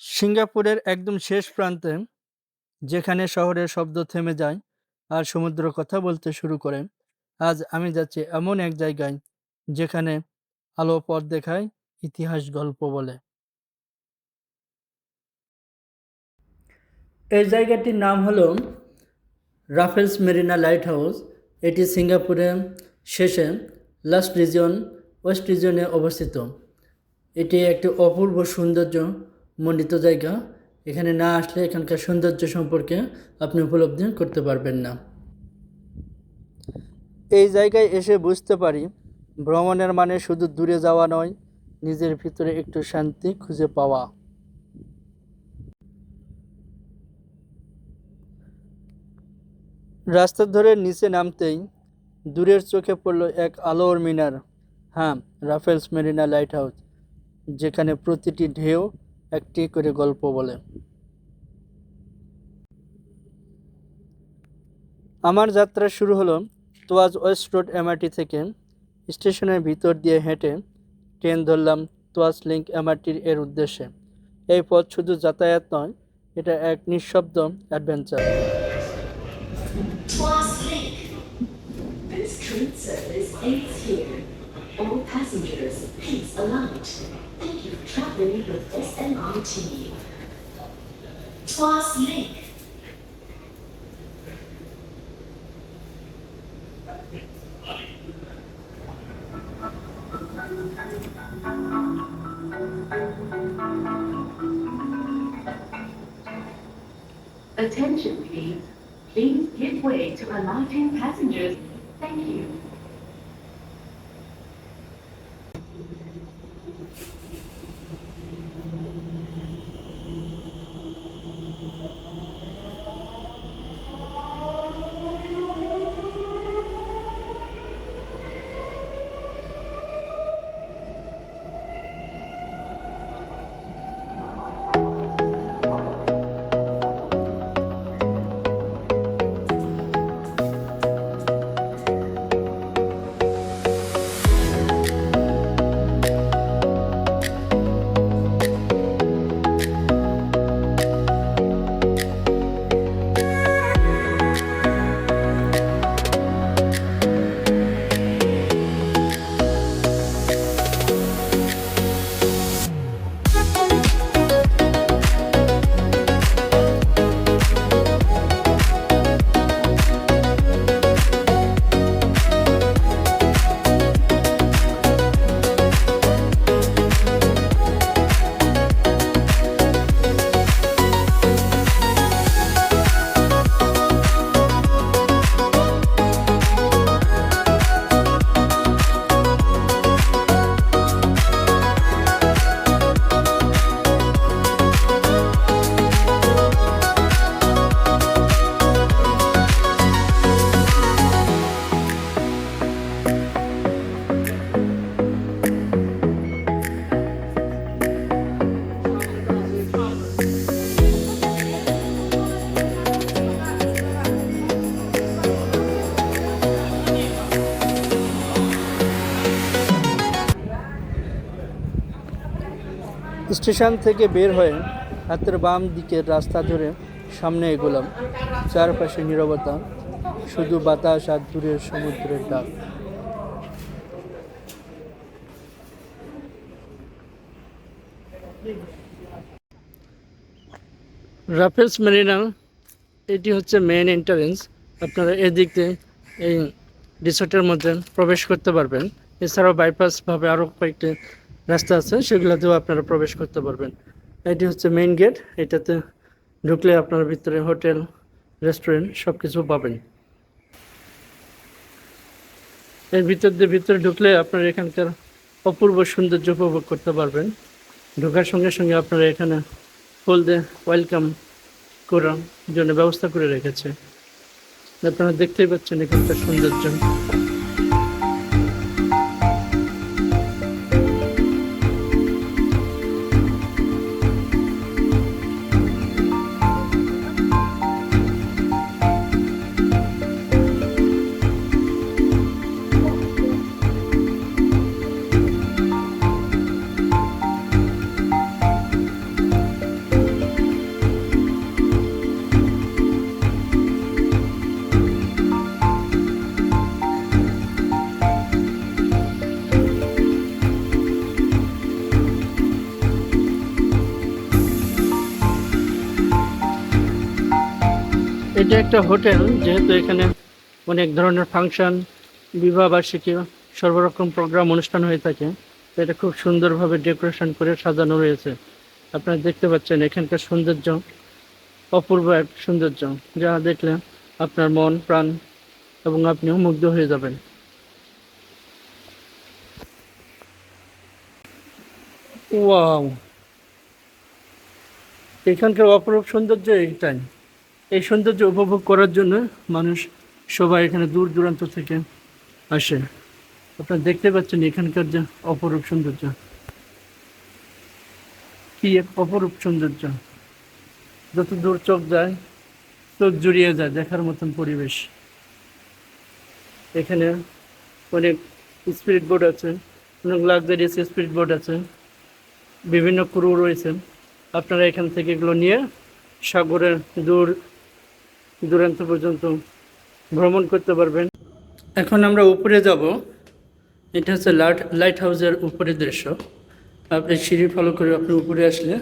সিঙ্গাপুরের একদম শেষ প্রান্তে, যেখানে শহরের শব্দ থেমে যায় আর সমুদ্র কথা বলতে শুরু করে। আজ আমি যাচ্ছি এমন এক জায়গায়, যেখানে আলো পথ দেখায় ইতিহাস গল্প বলে। এই জায়গাটির নাম হলো রাফেলস মেরিনা লাইট হাউস এটি সিঙ্গাপুরের শেষে লাস্ট রিজন ওয়েস্ট রিজনে অবস্থিত। এটি একটি অপূর্ব সৌন্দর্য মণ্ডিত জায়গা। এখানে না আসলে এখানকার সৌন্দর্য সম্পর্কে আপনি উপলব্ধি করতে পারবেন না। এই জায়গায় এসে বুঝতে পারি, ভ্রমণের মানে শুধু দূরে যাওয়া নয়, নিজের ভিতরে একটু শান্তি খুঁজে পাওয়া। রাস্তা ধরে নিচে নামতেই দূরের চোখে পড়ল এক আলোর মিনার। হ্যাঁ রাফেলস মেরিনা লাইট হাউস যেখানে প্রতিটি ঢেউ একটি করে গল্প বলে। আমার যাত্রা শুরু হলো তোয়াজ ওয়েস্ট রোড এমআরটি থেকে। স্টেশনের ভিতর দিয়ে হেঁটে ট্রেন ধরলাম তোয়াজ লিঙ্ক এমআরটির এর উদ্দেশ্যে। এই পথ শুধু যাতায়াত নয় এটা এক নিঃশব্দ adventure. All passengers, please alight. traveling with SMRT. Twas late. Station থেকে বের হয়ে হাতের বাম দিকের রাস্তা ধরে সামনে এগোলাম। চারপাশে নীরবতা, শুধু বাতাস আর দূরের সমুদ্রের ডাক। রাফেলস মেরিনা, এটি হচ্ছে মেন এন্ট্রান্স আপনারা এদিক দিয়ে এই রিসোর্টের মধ্যে প্রবেশ করতে পারবেন। এছাড়াও বাইপাসভাবে আরও কয়েকটি রাস্তা আছে, সেগুলোতেও আপনারা প্রবেশ করতে পারবেন। এটি হচ্ছে মেইন গেট এটাতে ঢুকলে আপনার ভিতরে হোটেল রেস্টুরেন্ট সব কিছু পাবেন। এর ভিতর দিয়ে ভিতরে ঢুকলে আপনার এখানকার অপূর্ব সৌন্দর্য উপভোগ করতে পারবেন। ঢোকার সঙ্গে সঙ্গে আপনারা এখানে ফুল দিয়ে ওয়েলকাম করার জন্য ব্যবস্থা করে রেখেছে। আপনারা দেখতেই পাচ্ছেন এখানকার সৌন্দর্য। এটা একটা হোটেল, যেহেতু এখানে অনেক ধরনের ফাংশন, বিবাহ বার্ষিকী, সর্বরকম প্রোগ্রাম অনুষ্ঠান হয়ে থাকে এটা খুব সুন্দরভাবে ডেকোরেশন করে সাজানো রয়েছে। আপনারা দেখতে পাচ্ছেন এখানকার সৌন্দর্য, অপূর্ব এক সৌন্দর্য, যা দেখলে আপনার মন, প্রাণ এবং আপনিও মুগ্ধ হয়ে যাবেন। ওয়াও! এখানকার অপরূপ সৌন্দর্য এইটাই। এই সৌন্দর্য উপভোগ করার জন্য মানুষ সবাই এখানে দূর দূরান্ত থেকে আসে। আপনারা দেখতে পাচ্ছেন এখানকার যে অপরূপ সৌন্দর্য। কি এক অপরূপ সৌন্দর্য। যত দূর চোখ যায়, চোখ জুড়িয়ে যায় দেখার মতন পরিবেশ। এখানে অনেক স্পিরিট বোর্ড আছে, অনেক লাক্সারিয়াস স্পিরিট বোর্ড আছে, বিভিন্ন ক্রু রয়েছে। আপনারা এখান থেকে এগুলো নিয়ে সাগরের দূর দূরান্ত পর্যন্ত ভ্রমণ করতে পারবেন। এখন আমরা উপরে যাব। এটা হচ্ছে লাইট লাইট হাউসের উপরের দৃশ্য। আপনি সিঁড়ি ফলো করে আপনি উপরে আসলে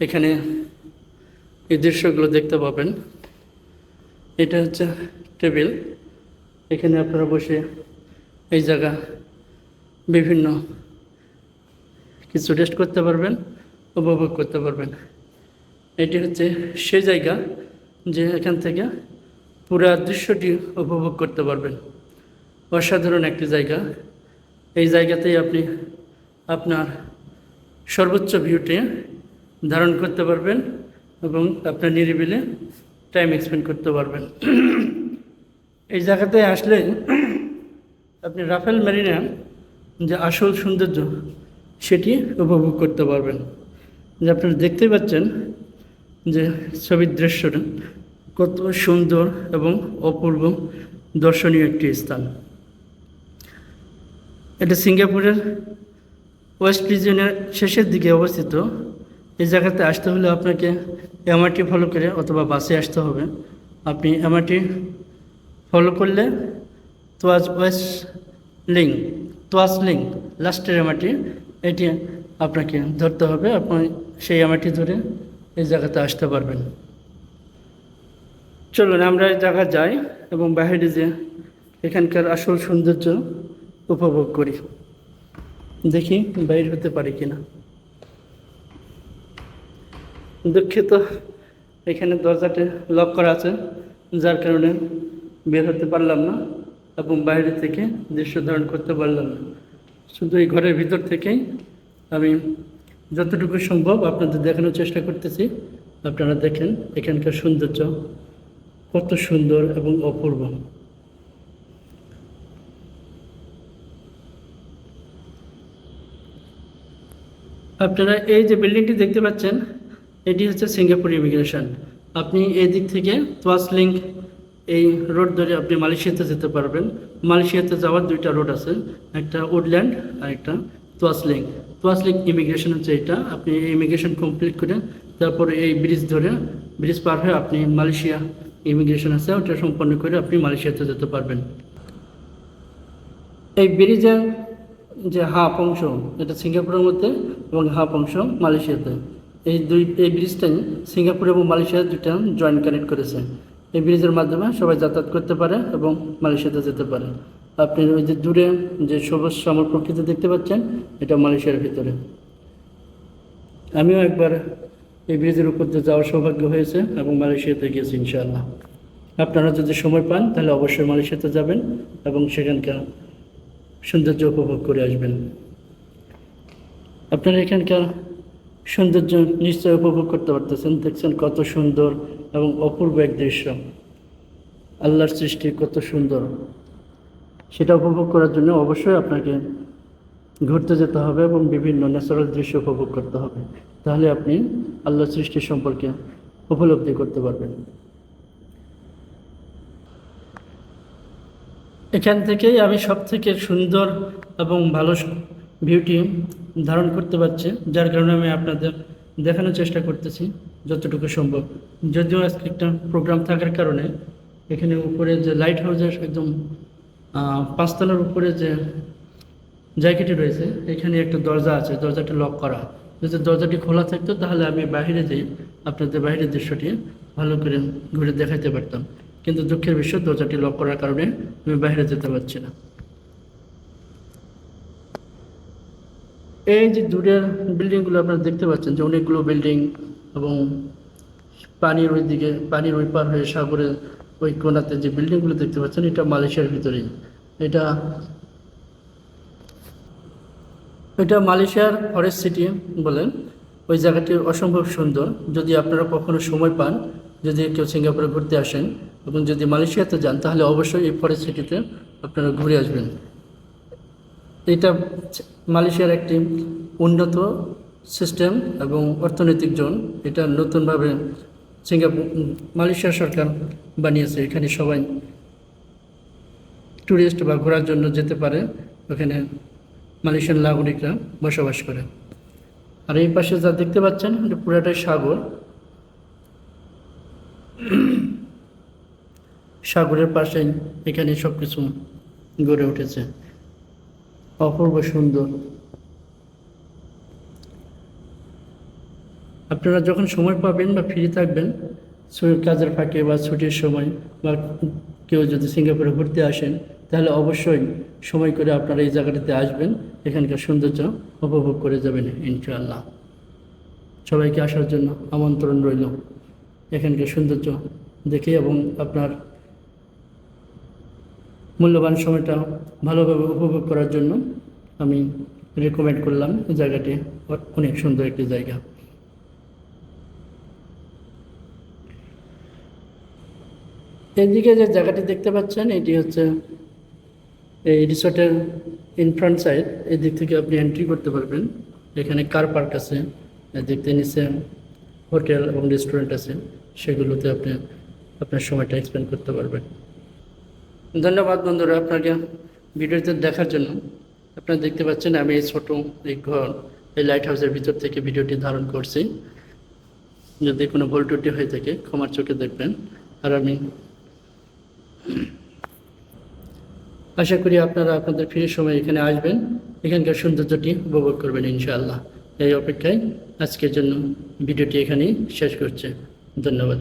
এখানে এই দৃশ্যগুলো দেখতে পাবেন। এটা হচ্ছে টেবিল। এখানে আপনারা বসে এই জায়গা বিভিন্ন কিছু রেস্ট করতে পারবেন, উপভোগ করতে পারবেন। এটি হচ্ছে সেই জায়গা। যে এখান থেকে পুরা দৃশ্যটি উপভোগ করতে পারবেন। অসাধারণ একটি জায়গা। এই জায়গাতেই আপনি আপনার সর্বোচ্চ ভিউটি ধারণ করতে পারবেন এবং আপনার নিরিবিলে টাইম এক্সপেন্ড করতে পারবেন। এই জায়গাতে আসলে আপনি রাফেল মেরিনা যে আসল সৌন্দর্য, সেটি উপভোগ করতে পারবেন। যে আপনারা দেখতেই পাচ্ছেন যে ছবির দৃশ্যটা কত সুন্দর এবং অপূর্ব দর্শনীয় একটি স্থান। এটা সিঙ্গাপুরের ওয়েস্ট রিজিয়নের শেষের দিকে অবস্থিত। এই জায়গাতে আসতে হলে আপনাকে এমআরটি ফলো করে অথবা বাসে আসতে হবে। আপনি এমআরটি ফলো করলে Tuas west link Tuas link লাস্টের এমআরটি এটি আপনাকে ধরতে হবে। আপনি সেই এমআরটি ধরে এই জায়গাতে আসতে পারবেন। চলুন, আমরা এই জায়গা যাই এবং বাইরে যে এখানকার আসল সৌন্দর্য উপভোগ করি। দেখি বাইর হতে পারি কিনা। দুঃখিত, এখানে দরজাটি লক করা আছে, যার কারণে বের হতে পারলাম না এবং বাইরে থেকে দৃশ্য ধারণ করতে পারলাম না। শুধু এই ঘরের ভিতর থেকেই আমি যতটুকু সম্ভব আপনাদের দেখানোর চেষ্টা করতেছি। আপনারা দেখেন এখানকার সৌন্দর্য। কত সুন্দর এবং অপূর্ব। আপনারা এই যে বিল্ডিংটি দেখতে পাচ্ছেন, এটি হচ্ছে সিঙ্গাপুর ইমিগ্রেশন। আপনি এই দিক থেকে তোয়াস লিঙ্ক এই রোড ধরে আপনি মালয়েশিয়াতে যেতে পারবেন। মালয়েশিয়াতে যাওয়ার দুইটা রোড আছে, একটা উডল্যান্ড আর একটা Tuas link. Tuas link immigration হচ্ছে এটা। আপনি ইমিগ্রেশন কমপ্লিট করে তারপরে এই ব্রিজ ধরে, ব্রিজ পার হয়ে আপনি মালয়েশিয়া ইমিগ্রেশন আছে, ওটা সম্পন্ন করে আপনি মালয়েশিয়াতে যেতে পারবেন। এই ব্রিজের যে হাফ অংশ, এটা সিঙ্গাপুরের মধ্যে এবং হাফ অংশ মালয়েশিয়াতে। এই দুই, এই ব্রিজটাই সিঙ্গাপুর এবং মালয়েশিয়া দুইটা জয়েন্ট কানেক্ট করেছে। এই ব্রিজের মাধ্যমে সবাই যাতায়াত করতে পারে এবং মালয়েশিয়াতে যেতে পারে। আপনি ওই যে দূরে যে সবুজ শ্যামল প্রকৃতি দেখতে পাচ্ছেন, এটা মালয়েশিয়ার ভিতরে। আমিও একবার এই ব্রিজের উপর দিয়ে যাওয়ার সৌভাগ্য হয়েছে এবং মালয়েশিয়াতে গিয়েছি, ইনশাআল্লাহ। আপনারা যদি সময় পান, তাহলে অবশ্যই মালয়েশিয়াতে যাবেন এবং সেখানকার সৌন্দর্য উপভোগ করে আসবেন। আপনারা এখানকার সৌন্দর্য নিশ্চয় উপভোগ করতে পারতেছেন। দেখছেন কত সুন্দর এবং অপূর্ব এক দৃশ্য। আল্লাহর সৃষ্টি কত সুন্দর। সেটা উপভোগ করার জন্য অবশ্যই আপনাকে ঘুরতে যেতে হবে এবং বিভিন্ন ন্যাচারাল দৃশ্য উপভোগ করতে হবে। তাহলে আপনি আল্লাহর সৃষ্টি সম্পর্কে উপলব্ধি করতে পারবেন। এখান থেকেই আমি সব থেকে সুন্দর এবং ভালো বিউটি ধারণ করতে পারছি, যার কারণে আমি আপনাদের দেখানোর চেষ্টা করতেছি, যতটুকু সম্ভব। যদিও আজকে একটা প্রোগ্রাম থাকার কারণে এখানে উপরে যে লাইট হাউসের একদম পাঁচতলার উপরে যে জায়গাটি রয়েছে, এখানে একটা দরজা আছে, দরজাটি লক করা। যদি দরজাটি খোলা থাকতো, তাহলে আমি বাইরে যাই আপনাদের বাইরের দৃশ্যটি ভালো করে ঘুরে দেখাতে পারতাম। কিন্তু দুঃখের বিষয়, দরজাটি লক করার কারণে আমি বাইরে যেতে পারছি না। এই যে দূরের বিল্ডিংগুলো আপনারা দেখতে পাচ্ছেন, যে অনেকগুলো বিল্ডিং এবং পানির ওই দিকে পানির ওই পার হয়ে সাগরের ওই কোনাতে যে বিল্ডিংগুলো দেখতে পাচ্ছেন, এটা মালয়েশিয়ার ভিতরেই। এটা এটা মালয়েশিয়ার ফরেস্ট সিটি বলেন। ওই জায়গাটি অসম্ভব সুন্দর। যদি আপনারা কখনো সময় পান, যদি কেউ সিঙ্গাপুরে ঘুরতে আসেন এবং যদি মালয়েশিয়াতে যান, তাহলে অবশ্যই এই ফরেস্ট সিটিতে আপনারা ঘুরে আসবেন। এটা মালয়েশিয়ার একটি উন্নত সিস্টেম এবং অর্থনৈতিক জোন। এটা নতুনভাবে সিঙ্গাপুর মালয়েশিয়া সরকার বানিয়েছে। এখানে সবাই ট্যুরিস্ট বা ঘোরার জন্য যেতে পারে। ওখানে মালয়েশিয়ান নাগরিকরা বসবাস করে। আর এই পাশে যা দেখতে পাচ্ছেন, এটা পুরাটাই সাগর। সাগরের পাশে এখানে সব কিছু গড়ে উঠেছে। অপূর্ব সুন্দর। আপনারা যখন সময় পাবেন বা ফ্রি থাকবেন কাজের ফাঁকে বা ছুটির সময় বা কেউ যদি সিঙ্গাপুরে ঘুরতে আসেন তাহলে অবশ্যই সময় করে আপনারা এই জায়গাটাতে আসবেন। এখানকার সৌন্দর্য উপভোগ করে যাবেন ইনশাআল্লাহ। সবাইকে আসার জন্য আমন্ত্রণ রইল। এখানকার সৌন্দর্য দেখে এবং আপনার মূল্যবান সময়টা ভালোভাবে উপভোগ করার জন্য আমি রেকমেন্ড করলাম জায়গাটি। অনেক সুন্দর একটি জায়গা। এদিকে যে জায়গাটি দেখতে পাচ্ছেন, এটি হচ্ছে এই রিসোর্টের ইনফ্রন্ট সাইড এই দিক থেকে আপনি এন্ট্রি করতে পারবেন। এখানে কার পার্ক আছে থেকে নিচে হোটেল এবং রেস্টুরেন্ট আছে, সেগুলোতে আপনি আপনার সময়টা এক্সপেন্ড করতে পারবেন। ধন্যবাদ বন্ধুরা আপনাকে ভিডিওতে দেখার জন্য। আপনারা দেখতে পাচ্ছেন আমি এই ছোটো এই ঘর, এই লাইট হাউসের ভিতর থেকে ভিডিওটি ধারণ করছি। যদি কোনো ভুল ত্রুটি হয়ে থাকে, ক্ষমার চোখে দেখবেন। আর আমি আশা করি আপনারা আপনাদের ফ্রি সময় এখানে আসবেন। এখানকার সৌন্দর্যটি উপভোগ করবেন ইনশাআল্লাহ। এই অপেক্ষায় আজকের জন্য ভিডিওটি এখানেই শেষ করছে। ধন্যবাদ।